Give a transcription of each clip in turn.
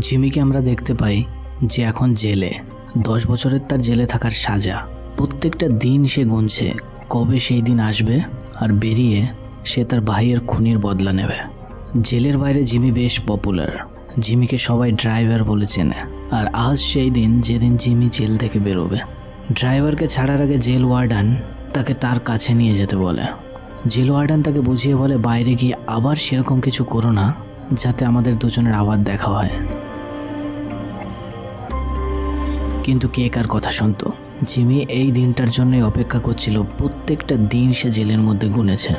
জিমিকে আমরা দেখতে পাই যে এখন জেলে। দশ বছরের তার জেলে থাকার সাজা। প্রত্যেকটা দিন সে গুনছে, কবে সেই দিন আসবে আর বেরিয়ে সে তার ভাইয়ের খুনির বদলা নেবে। জেলের বাইরে জিমি বেশ পপুলার জিমিকে সবাই ড্রাইভার বলে চেনে। আর আজ সেই দিন যেদিন জিমি জেল থেকে বেরোবে। ড্রাইভারকে ছাড়ার আগে জেল ওয়ার্ডান তাকে তার কাছে নিয়ে যেতে বলে। জেল ওয়ার্ডান তাকে বুঝিয়ে বলে, বাইরে গিয়ে আবার সেরকম কিছু করো না। যাতে আমাদের দুজনের আবার দেখা হয়। কিন্তু কে কার কথা শুনতো? জিমি এই দিনটার জন্যই অপেক্ষা করছিল, প্রত্যেকটা দিন সে জেলের মধ্যে গুনেছে।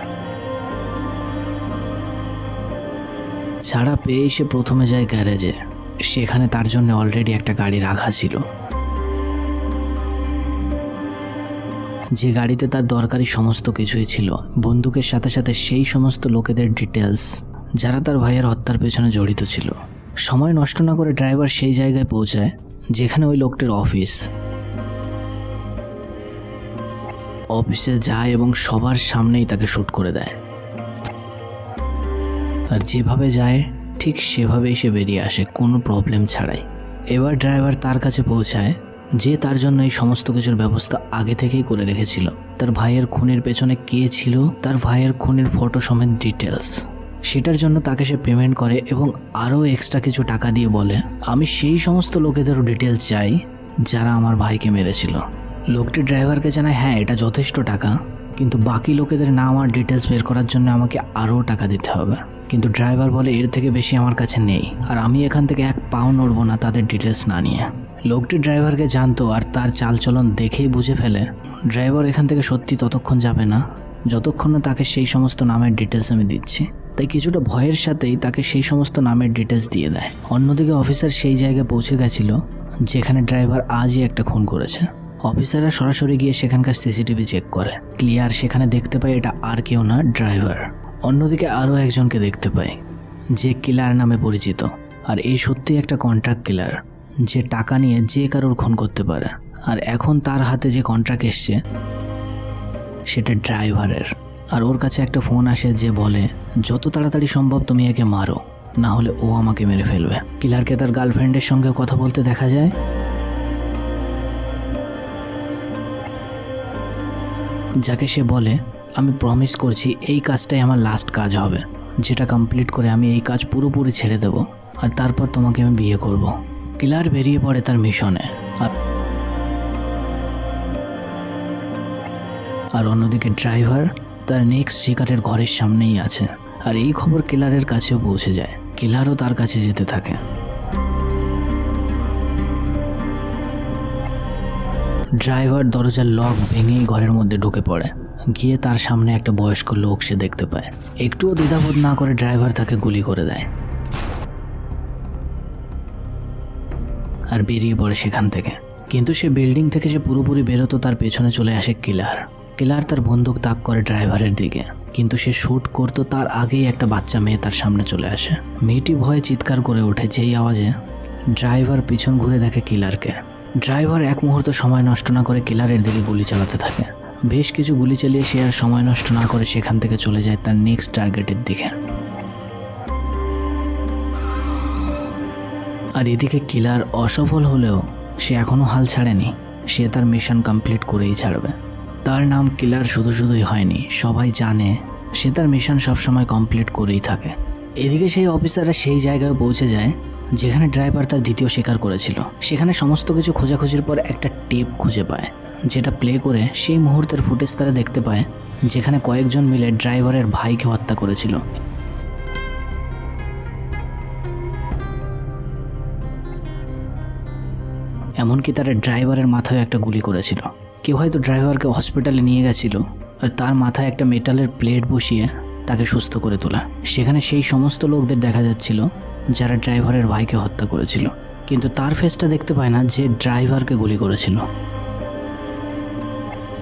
ছাড়া পেয়ে সে প্রথমে যায় গ্যারেজে। সেখানে তার জন্য অলরেডি একটা গাড়ি রাখা ছিল। যে গাড়িতে তার দরকারি সমস্ত কিছুই ছিল, বন্দুকের সাথে সাথে সেই সমস্ত লোকেদের ডিটেলস যারা তার ভাইয়ের হত্যার পেছনে জড়িত ছিল। সময় নষ্ট না করে ড্রাইভার সেই জায়গায় পৌঁছায়, যেখানে ওই লোকটির অফিস। অফিসে যায় এবং সবার সামনেই তাকে শ্যুট করে দেয়। আর যেভাবে যায়, ঠিক সেভাবেই সে বেরিয়ে আসে, কোনো প্রবলেম ছাড়াই। এবার ড্রাইভার তার কাছে পৌঁছায়, যে তার জন্য এই সমস্ত কিছুর ব্যবস্থা আগে থেকেই করে রেখেছিল। তার ভাইয়ের খুনের পেছনে কে ছিল, তার ভাইয়ের খুনের ফটো সমেত ডিটেলস সেটার জন্য তাকে সে পেমেন্ট করে এবং আরও এক্সট্রা কিছু টাকা দিয়ে বলে, আমি সেই সমস্ত লোকেদেরও ডিটেলস চাই যারা আমার ভাইকে মেরেছিল। লোকটি ড্রাইভারকে জানায় হ্যাঁ এটা যথেষ্ট টাকা, কিন্তু বাকি লোকেদের নাম আর ডিটেলস বের করার জন্য আমাকে আরও টাকা দিতে হবে। কিন্তু ড্রাইভার বলে, এর থেকে বেশি আমার কাছে নেই, আর আমি এখান থেকে এক পাও নড়বো না তাদের ডিটেলস না নিয়ে। লোকটি ড্রাইভারকে জানতো আর তার চালচলন দেখেই বুঝে ফেলে ড্রাইভার এখান থেকে সত্যি ততক্ষণ যাবে না, যতক্ষণ না তাকে সেই সমস্ত নামের ডিটেলস আমি দিচ্ছি। তাই কিছুটা ভয়ের সাথেই তাকে সেই সমস্ত নামের ডিটেলস দিয়ে দেয়। অন্যদিকে অফিসার সেই জায়গায় পৌঁছে গেছিল, যেখানে ড্রাইভার আজই একটা খুন করেছে। অফিসাররা সরাসরি গিয়ে সেখানকার সিসিটিভি চেক করে। ক্লিয়ার সেখানে দেখতে পায় এটা আর কেউ না ড্রাইভার অন্যদিকে আরও একজনকে দেখতে পায়, যে কিলার নামে পরিচিত। আর এই সত্যি একটা কন্ট্রাক্ট কিলার যে টাকা নিয়ে যে কারোর খুন করতে পারে। আর এখন তার হাতে যে কন্ট্রাক্ট এসছে, সেটা ড্রাইভারের আর ওর কাছে একটা ফোন আসে যে বলে, যত তাড়াতাড়ি সম্ভব তুমি একে মারো, না হলে ও আমাকে মেরে ফেলবে। কিলারকে তার গার্লফ্রেন্ডের সঙ্গে কথা বলতে দেখা যায়। যাকে সে বলে, আমি প্রমিস করছি এই কাজটাই আমার লাস্ট কাজ হবে। যেটা কমপ্লিট করে আমি এই কাজ পুরোপুরি ছেড়ে দেব, আর তারপর তোমাকে আমি বিয়ে করব। কিলার বেরিয়ে পড়ে তার মিশনে, আর আর অন্যদিকে ড্রাইভার তার নেক্সট শিকারের ঘরের সামনেই আছে। আর এই খবর কিলারের কাছেও পৌঁছে যায়। কিলারও তার কাছে যেতে থাকে। ড্রাইভার দরজার লক ভেঙেই ঘরের মধ্যে ঢুকে পড়ে। গিয়ে তার সামনে একটা বয়স্ক লোক সে দেখতে পায়। একটুও দ্বিধাবোধ না করে ড্রাইভার তাকে গুলি করে দেয়। আর বেরিয়ে পড়ে সেখান থেকে। কিন্তু সে বিল্ডিং থেকে সে পুরোপুরি বেরোতো তার পেছনে চলে আসে কিলার। কিলার তার বন্দুক তাক করে ড্রাইভারের দিকে। কিন্তু সে শ্যুট করতো তার আগেই একটা বাচ্চা মেয়ে তার সামনে চলে আসে। মেয়েটি ভয়ে চিৎকার করে ওঠে যেই আওয়াজে ড্রাইভার পিছন ঘুরে দেখে কিলারকে। ড্রাইভার এক মুহূর্ত সময় নষ্ট না করে কিলারের দিকে গুলি চালাতে থাকে। বেশ কিছু গুলি চালিয়ে সে আর সময় নষ্ট না করে সেখান থেকে চলে যায় তার নেক্সট টার্গেটের দিকে। আর এদিকে কিলার অসফল হলেও সে এখনও হাল ছাড়েনি। সে তার মিশন কমপ্লিট করেই ছাড়বে। তার নাম কিলার শুধু শুধুই হয়নি, সবাই জানে সে তার মিশন সবসময় কমপ্লিট করেই থাকে। এদিকে সেই অফিসাররা সেই জায়গায় পৌঁছে যায়, যেখানে ড্রাইভার তার দ্বিতীয় শিকার করেছিল। সেখানে সমস্ত কিছু খোঁজাখুঁজির পর একটা টেপ খুঁজে পায়, যেটা প্লে করে সেই মুহূর্তের ফুটেজ তারা দেখতে পায়, যেখানে কয়েকজন মিলে ড্রাইভারের ভাইকে হত্যা করেছিল। এমনকি তারা ড্রাইভারের মাথায় একটা গুলি করেছিল। কেউ হয়তো ড্রাইভারকে হসপিটালে নিয়ে গেছিল আর তার মাথায় একটা মেটালের প্লেট বসিয়ে তাকে সুস্থ করে তোলা। সেখানে সেই সমস্ত লোকদের দেখা যাচ্ছিল যারা ড্রাইভারের ভাইকে হত্যা করেছিল। কিন্তু তার ফেসটা দেখতে পায় না যে ড্রাইভারকে গুলি করেছিল।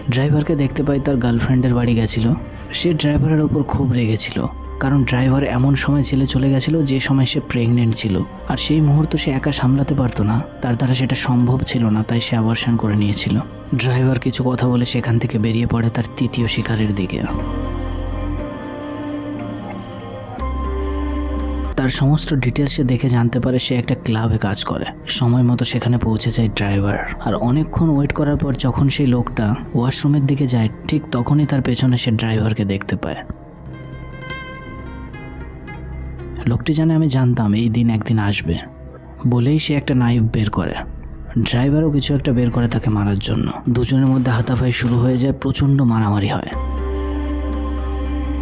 ড্রাইভারকে দেখতে পাই তার গার্লফ্রেন্ডের বাড়ি গেছিল। সে ড্রাইভারের ওপর খুব রেগেছিল। কারণ ড্রাইভার এমন সময় ছেলে চলে গেছিল যে সময় সে প্রেগনেন্ট ছিল। আর সেই মুহূর্ত সে একা সামলাতে পারতো না। তার দ্বারা সেটা সম্ভব ছিল না, তাই সে অ্যাবর্শন করে নিয়েছিল। ড্রাইভার কিছু কথা বলে সেখান থেকে বেরিয়ে পড়ে তার তৃতীয় শিকারের দিকে। তার সমস্ত ডিটেলসে দেখে জানতে পারে সে একটা ক্লাবে কাজ করে। সময় মতো সেখানে পৌঁছে যায় ড্রাইভার। আর অনেকক্ষণ ওয়েট করার পর যখন সেই লোকটা ওয়াশরুমের দিকে যায়, ঠিক তখনই তার পেছনে সে ড্রাইভারকে দেখতে পায়। লোকটি জানে আমি জানতাম এই দিন একদিন আসবে বলেই সে একটা নাইফ বের করে। ড্রাইভারও কিছু একটা বের করে তাকে মারার জন্য। দুজনের মধ্যে হাতাফাই শুরু হয়ে যায়, প্রচণ্ড মারামারি হয়।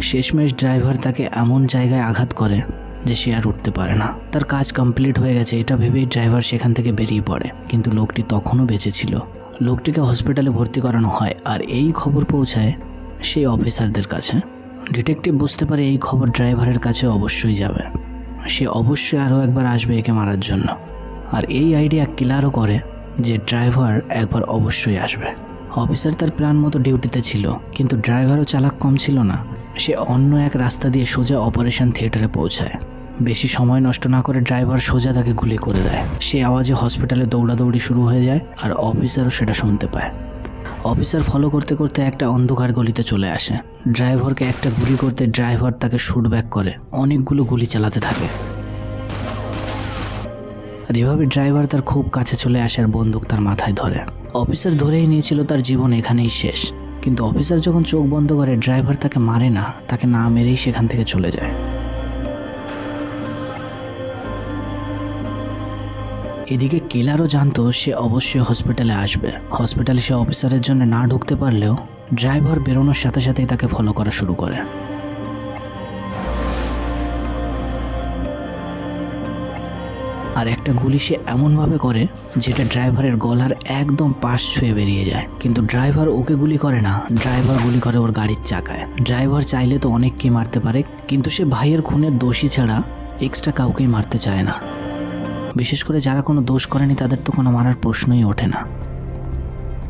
শেষমেশ ড্রাইভার তাকে এমন জায়গায় আঘাত করে যে সে আর উঠতে পারে না। তার কাজ কমপ্লিট হয়ে গেছে, এটা ভেবেই ড্রাইভার সেখান থেকে বেরিয়ে পড়ে। কিন্তু লোকটি তখনও বেঁচে ছিল। লোকটিকে হসপিটালে ভর্তি করানো হয় আর এই খবর পৌঁছায় সেই অফিসারদের কাছে। ডিটেকটিভ বুঝতে পারে এই খবর ড্রাইভারের কাছে অবশ্যই যাবে। সে অবশ্যই আরও একবার আসবে একে মারার জন্য। আর এই আইডিয়া কিলারও করে যে ড্রাইভার একবার অবশ্যই আসবে। অফিসার তার প্ল্যান মতো ডিউটিতে ছিল, কিন্তু ড্রাইভারও চালাক কম ছিল না। সে অন্য এক রাস্তা দিয়ে সোজা অপারেশন থিয়েটারে পৌঁছায়। বেশি সময় নষ্ট না করে ড্রাইভার সোজা তাকে গুলি করে দেয়। সে আওয়াজে হসপিটালে দৌড়াদৌড়ি শুরু হয়ে যায় আর অফিসারও সেটা শুনতে পায়। অফিসার ফলো করতে করতে একটা অন্ধকার গলিতে চলে আসে। ড্রাইভারকে একটা গুলি করতে ড্রাইভার তাকে শুট ব্যাক করে। অনেকগুলো গুলি চালাতে থাকে। আর এভাবে ড্রাইভার তার খুব কাছে চলে আসে আর বন্দুক তার মাথায় ধরে। অফিসার ধরেই নিয়েছিল তার জীবন এখানেই শেষ। কিন্তু অফিসার যখন চোখ বন্ধ করে, ড্রাইভার তাকে মারে না, তাকে না মেরেই সেখান থেকে চলে যায়। এদিকে কিলারও জানতো সে অবশ্যই হসপিটালে আসবে। হসপিটালে সে অফিসারের জন্য না ঢুকতে পারলেও ড্রাইভার বেরোনোর সাথে সাথেই তাকে ফলো করা শুরু করে। আর একটা গুলি সে এমনভাবে করে যেটা ড্রাইভারের গলার একদম পাশ ছুঁয়ে বেরিয়ে যায়। কিন্তু ড্রাইভার ওকে গুলি করে না ড্রাইভার গুলি করে ওর গাড়ির চাকায়। ড্রাইভার চাইলে তো অনেককে মারতে পারে, কিন্তু সে ভাইয়ের খুনের দোষী ছাড়া এক্সট্রা কাউকেই মারতে চায় না। বিশেষ করে যারা কোনো দোষ করেনি, তাদের তো কোনো মারার প্রশ্নই ওঠে না।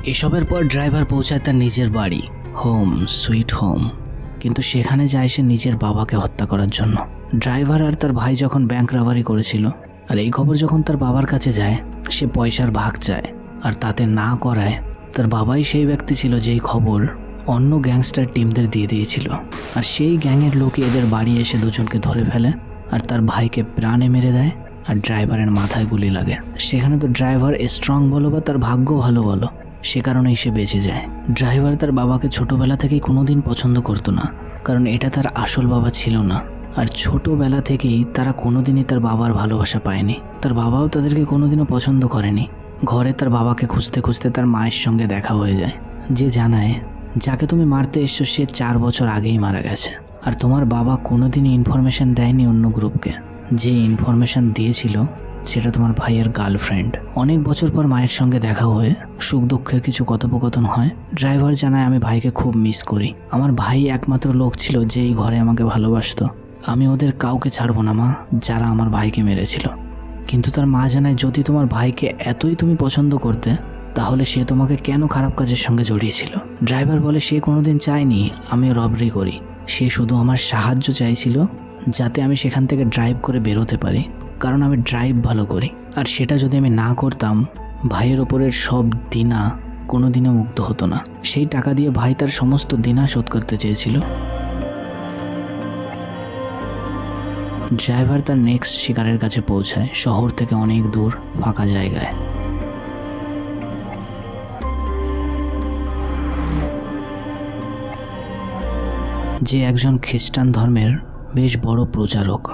এসবের পর ড্রাইভার পৌঁছায় তার নিজের বাড়ি, হোম, সুইট হোম। কিন্তু সেখানে যায় সে নিজের বাবাকে হত্যা করার জন্য। ড্রাইভার আর তার ভাই যখন ব্যাংক রাবারি করেছিল, আর এই খবর যখন তার বাবার কাছে যায়, সে পয়সার ভাগ চায়। আর তাতে না করায়, তার বাবাই সেই ব্যক্তি ছিল যেই খবর অন্য গ্যাংস্টার টিমদের দিয়ে দিয়েছিল। আর সেই গ্যাংয়ের লোকে এদের বাড়ি এসে দুজনকে ধরে ফেলে, আর তার ভাইকে প্রাণে মেরে দেয়। আর ড্রাইভারের মাথায় গুলি লাগে। সেখানে তো ড্রাইভার স্ট্রং বলো বা তার ভাগ্য ভালো বলো, সে কারণেই সে বেঁচে যায়। ড্রাইভার তার বাবাকে ছোটবেলা থেকেই কোনোদিন পছন্দ করতো না, কারণ এটা তার আসল বাবা ছিল না। আর ছোটবেলা থেকেই তারা কোনোদিনই তার বাবার ভালোবাসা পায়নি। তার বাবাও তাদেরকে কোনোদিনও পছন্দ করেনি। ঘরে তার বাবাকে খুঁজতে খুঁজতে তার মায়ের সঙ্গে দেখা হয়ে যায়। যে জানায়, যাকে তুমি মারতে এসছো, সে চার বছর আগেই মারা গেছে। আর তোমার বাবা কোনোদিনই ইনফরমেশন দেয়নি অন্য গ্রুপকে যে ইনফরমেশন দিয়েছিল, সেটা তোমার ভাইয়ের গার্লফ্রেন্ড অনেক বছর পর মায়ের সঙ্গে দেখা হয়ে সুখ দুঃখের কিছু কথোপকথন হয়। ড্রাইভার জানায়, আমি ভাইকে খুব মিস করি। আমার ভাই একমাত্র লোক ছিল যে এই ঘরে আমাকে ভালোবাসত। আমি ওদের কাউকে ছাড়বো না, মা, যারা আমার ভাইকে মেরেছিল। কিন্তু তার মা জানায়, যদি তোমার ভাইকে এতই তুমি পছন্দ করতে, তাহলে সে তোমাকে কেন খারাপ কাজের সঙ্গে জড়িয়েছিল? ড্রাইভার বলে, সে কোনোদিন চায়নি আমি রবরি করি। সে শুধু আমার সাহায্য চাইছিল যাতে আমি সেখান থেকে ড্রাইভ করে বেরোতে পারি, কারণ আমি ড্রাইভ ভালো করি। আর সেটা যদি আমি না করতাম, ভাইয়ের ওপরের সব দিনা কোনো দিনও মুক্ত হতো না। সেই টাকা দিয়ে ভাই তার সমস্ত দিনা শোধ করতে চেয়েছিল। ড্রাইভার তার নেক্সট শিকারের কাছে পৌঁছায়, শহর থেকে অনেক দূর, ফাঁকা জায়গায়। যে একজন খ্রিস্টান ধর্মের বেশ বড় প্রচারক।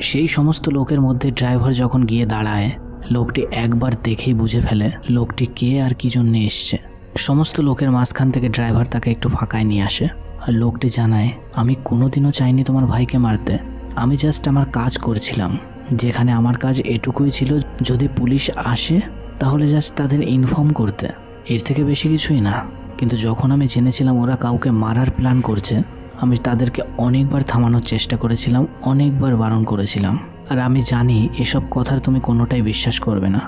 সেই সমস্ত লোকের মধ্যে ড্রাইভার যখন গিয়ে দাঁড়ায়, লোকটি একবার দেখেই বুঝে ফেলে লোকটি কে আর কি জন্য এসছে। সমস্ত লোকের মাঝখান থেকে ড্রাইভার তাকে একটু ফাঁকায় নিয়ে আসে আর লোকটি জানায়, আমি কোনোদিনও চাইনি তোমার ভাইকে মারতে। আমি জাস্ট আমার কাজ করছিলাম। যেখানে আমার কাজ এটুকুই ছিল, যদি পুলিশ আসে, তাহলে জাস্ট তাদের ইনফর্ম করতে। এর থেকে বেশি কিছুই না। কিন্তু যখন আমি জেনেছিলাম ওরা কাউকে মারার প্ল্যান করছে আমি তাদেরকে অনেকবার থামানোর চেষ্টা করেছিলাম, অনেকবার বারণ করেছিলাম। আর আমি জানি এসব কথার তুমি কোনোটাই বিশ্বাস করবে না।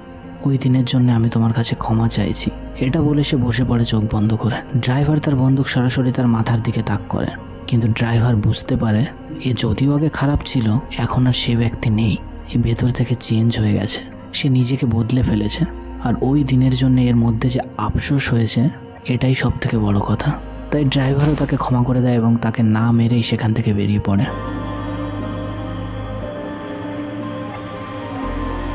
ওই দিনের জন্য আমি তোমার কাছে ক্ষমা চাইছি। এটা বলে সে বসে পড়ে চোখ বন্ধ করে। ড্রাইভার তার বন্দুক সরাসরি তার মাথার দিকে তাক করে। কিন্তু ড্রাইভার বুঝতে পারে, এ যদিও আগে খারাপ ছিল, এখন আর সে ব্যক্তি নেই। এ ভেতর থেকে চেঞ্জ হয়ে গেছে। সে নিজেকে বদলে ফেলেছে। আর ওই দিনের জন্য এর মধ্যে যে আফসোস হয়েছে, এটাই সব থেকে বড় কথা। তাই ড্রাইভারও তাকে ক্ষমা করে দেয় এবং তাকে না মেরেই সেখান থেকে বেরিয়ে পড়ে।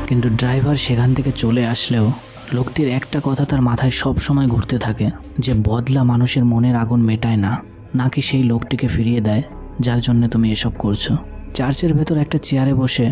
কিন্তু ড্রাইভার সেখান থেকে চলে আসলেও লোকটির একটা কথা তার মাথায় সব সময় ঘুরতে থাকে, যে বদলা মানুষের মনের আগুন মেটায় না, নাকি সেই লোকটিকে ফিরিয়ে দেয়, যার জন্য তুমি এসব করছ। চার্চের ভেতর একটা চেয়ারে বসে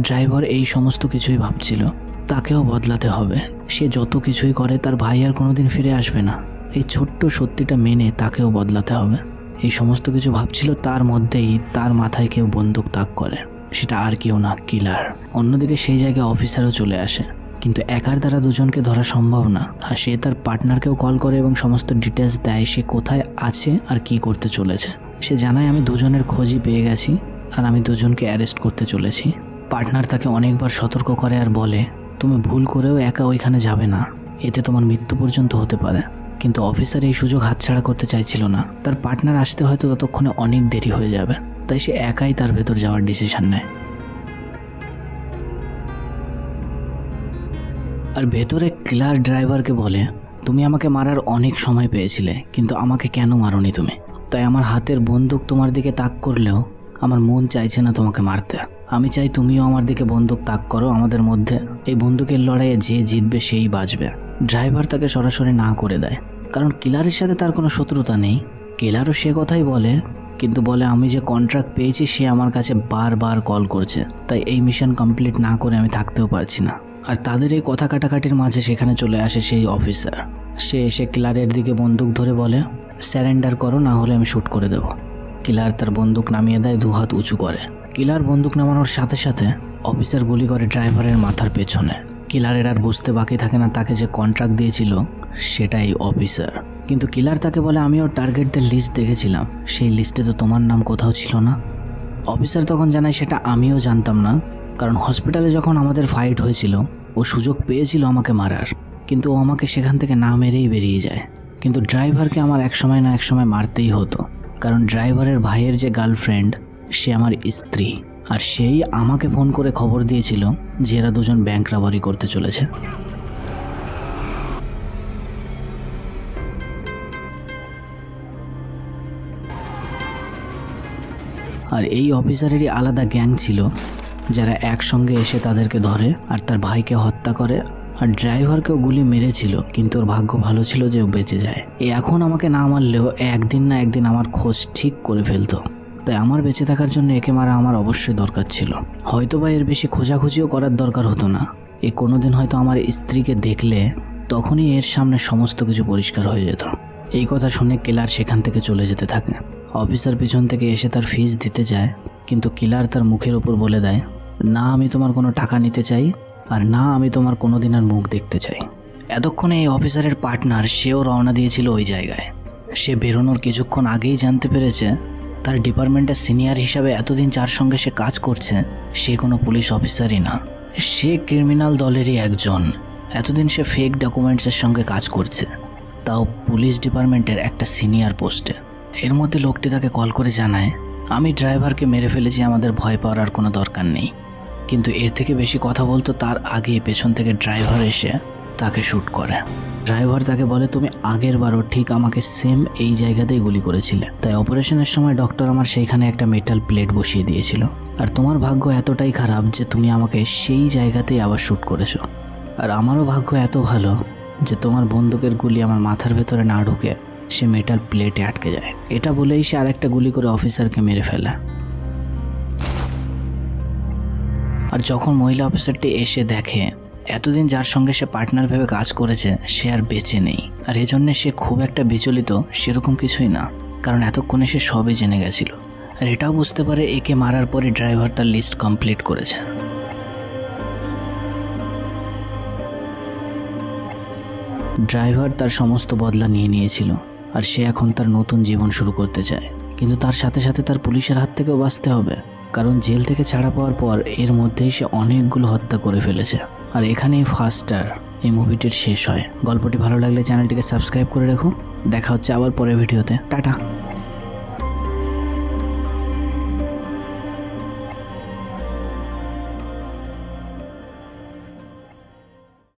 ড্রাইভার এই সমস্ত কিছুই ভাবছিল, তাকেও বদলাতে হবে। সে যত কিছুই করে তার ভাই আর কোনোদিন ফিরে আসবে না। এই ছোট্ট সত্যিটা মেনে তাকেও বদলাতে হবে। এই সমস্ত কিছু ভাবছিল তার মধ্যেই তার মাথায় কেউ বন্দুক তাক করে। সেটা আর কেউ না, কিলার। অন্যদিকে সেই জায়গায় অফিসারও চলে আসে। কিন্তু একার দ্বারা দুজনকে ধরা সম্ভব না। আর সে তার পার্টনারকেও কল করে এবং সমস্ত ডিটেলস দেয় সে কোথায় আছে আর কি করতে চলেছে। সে জানায়, আমি দুজনের খোঁজই পেয়ে গেছি আর আমি দুজনকে অ্যারেস্ট করতে চলেছি। পার্টনার তাকে অনেকবার সতর্ক করে আর বলে, তুমি ভুল করেও একা ওইখানে যাবে না। এতে তোমার মৃত্যু পর্যন্ত হতে পারে। কিন্তু অফিসার এই সুযোগ হাতছাড়া করতে চাইছিল না। তার পার্টনার আসতে হয়তো ততক্ষণে অনেক দেরি হয়ে যাবে, তাই সে একাই তার ভেতর যাওয়ার ডিসিশন নেয়। আর ভেতরে ক্লার ড্রাইভারকে বলে, তুমি আমাকে মারার অনেক সময় পেয়েছিলে, কিন্তু আমাকে কেন মারোনি তুমি? তাই আমার হাতের বন্দুক তোমার দিকে তাক করলেও আমার মন চাইছে না তোমাকে মারতে। আমি চাই তুমিও আমার দিকে বন্দুক তাক করো, আমাদের মধ্যে এই বন্দুকের লড়াইয়ে যে জিতবে সেই বাঁচবে। ড্রাইভার তাকে সরাসরি না করে দেয়। কারণ কিলারের সাথে তার কোনো শত্রুতা নেই। কিলারও সে কথাই বলে, কিন্তু বলে, আমি যে কন্ট্রাক্ট পেয়েছি, সে আমার কাছে বারবার কল করছে। তাই এই মিশন কমপ্লিট না করে আমি থাকতেও পারছি না। আর তাদের এই কথা কাটাকাটির মাঝে সেখানে চলে আসে সেই অফিসার সে এসে কিলারের দিকে বন্দুক ধরে বলে স্যারেন্ডার করো, না হলে আমি শ্যুট করে দেবো। কিলার তার বন্দুক নামিয়ে দেয় দু হাত উঁচু করে। কিলার বন্দুক নামানোর সাথে সাথে অফিসার গুলি করে ড্রাইভারের মাথার পেছনে। কিলারের আর বুঝতে বাকি থাকে না তাকে যে কন্ট্রাক্ট দিয়েছিল, সেটাই অফিসার কিন্তু কিলার তাকে বলে, আমি ওর টার্গেটদের লিস্ট দেখেছিলাম। সেই লিস্টে তো তোমার নাম কোথাও ছিল না। অফিসার তখন জানায়, সেটা আমিও জানতাম না। কারণ হসপিটালে যখন আমাদের ফাইট হয়েছিল, ও সুযোগ পেয়েছিল আমাকে মারার। কিন্তু ও আমাকে সেখান থেকে না মেরেই বেরিয়ে যায়। কিন্তু ড্রাইভারকে আমার এক সময় না এক সময় মারতেই হতো। কারণ ড্রাইভারের ভাইয়ের যে গার্লফ্রেন্ড সে আমার স্ত্রী। আর সেই আমাকে ফোন করে খবর দিয়েছিল যে এরা দুজন ব্যাংক রাবারি করতে চলেছে। আর এই অফিসারেরই আলাদা গ্যাং ছিল, যারা একসঙ্গে এসে তাদেরকে ধরে আর তার ভাইকে হত্যা করে আর ড্রাইভারকেও গুলি মেরেছিল, কিন্তু ওর ভাগ্য ভালো ছিল যে ও বেঁচে যায়। এখন আমাকে না মারলেও একদিন না একদিন আমার খোঁজ ঠিক করে ফেলতো। তাই আমার বেঁচে থাকার জন্য একে মারা আমার অবশ্যই দরকার ছিল। হয়তো বা এর বেশি খোঁজাখুঁজিও করার দরকার হতো না। এ কোনোদিন হয়তো আমার স্ত্রীকে দেখলে তখনই এর সামনে সমস্ত কিছু পরিষ্কার হয়ে যেত। এই কথা শুনে কিলার সেখান থেকে চলে যেতে থাকে। অফিসার পিছন থেকে এসে তার ফিস দিতে যায়, কিন্তু কিলার তার মুখের ওপর বলে দেয়, না, আমি তোমার কোনো টাকা নিতে চাই, আর না, আমি তোমার কোনো দিন আর মুখ দেখতে চাই। এতক্ষণে এই অফিসারের পার্টনার সেও রওনা দিয়েছিল ওই জায়গায়। সে বেরোনোর কিছুক্ষণ আগেই জানতে পেরেছে তার ডিপার্টমেন্টের সিনিয়র হিসাবে এতদিন যার সঙ্গে সে কাজ করছে, সে কোনো পুলিশ অফিসারই না। সে ক্রিমিনাল দলেরই একজন। এতদিন সে ফেক ডকুমেন্টসের সঙ্গে কাজ করছে। তাও পুলিশ ডিপার্টমেন্টের একটা সিনিয়র পোস্টে। এর মধ্যে লোকটি তাকে কল করে জানায়, আমি ড্রাইভারকে মেরে ফেলেছি, আমাদের ভয় পাওয়ার আর কোনো দরকার নেই। কিন্তু এর থেকে বেশি কথা বলতো তার আগে পেছন থেকে ড্রাইভার এসে তাকে শ্যুট করে। ড্রাইভার তাকে বলে, তুমি আগের বারও ঠিক আমাকে সেম এই জায়গাতেই গুলি করেছিলে। তাই অপারেশনের সময় ডক্টর আমার সেইখানে একটা মেটাল প্লেট বসিয়ে দিয়েছিল। আর তোমার ভাগ্য এতটাই খারাপ যে তুমি আমাকে সেই জায়গাতেই আবার শ্যুট করেছ। আর আমারও ভাগ্য এত ভালো যে তোমার বন্দুকের গুলি আমার মাথার ভেতরে না ঢুকে সে মেটাল প্লেটে আটকে যায়। এটা বলেই সে আরেকটা গুলি করে অফিসারকে মেরে ফেলে। আর যখন মহিলা অফিসারটি এসে দেখে এতদিন যার সঙ্গে সে পার্টনার ভেবে কাজ করেছে, সে আর বেঁচে নেই। আর এজন্য সে খুব একটা বিচলিত, সেরকম কিছুই না। কারণ এতক্ষণে সে সবই জেনে গেছিল। আর এটাও বুঝতে পারে একে মারার পরে ড্রাইভার তার লিস্ট কমপ্লিট করেছে। ড্রাইভার তার সমস্ত বদলা নিয়ে নিয়েছিল, আর সে এখন তার নতুন জীবন শুরু করতে চায়। কিন্তু তার সাথে সাথে তার পুলিশের হাত থেকেও বাঁচতে হবে। কারণ জেল থেকে ছাড়া পাওয়ার পর এর মধ্যেই সে অনেকগুলো হত্যা করে ফেলেছে। আর এখানেই ফার্স্টার এই মুভিটির শেষ হয়। গল্পটি ভালো লাগলে চ্যানেলটিকে সাবস্ক্রাইব করে রেখো। দেখা হচ্ছে আবার পরের ভিডিওতে টাটা।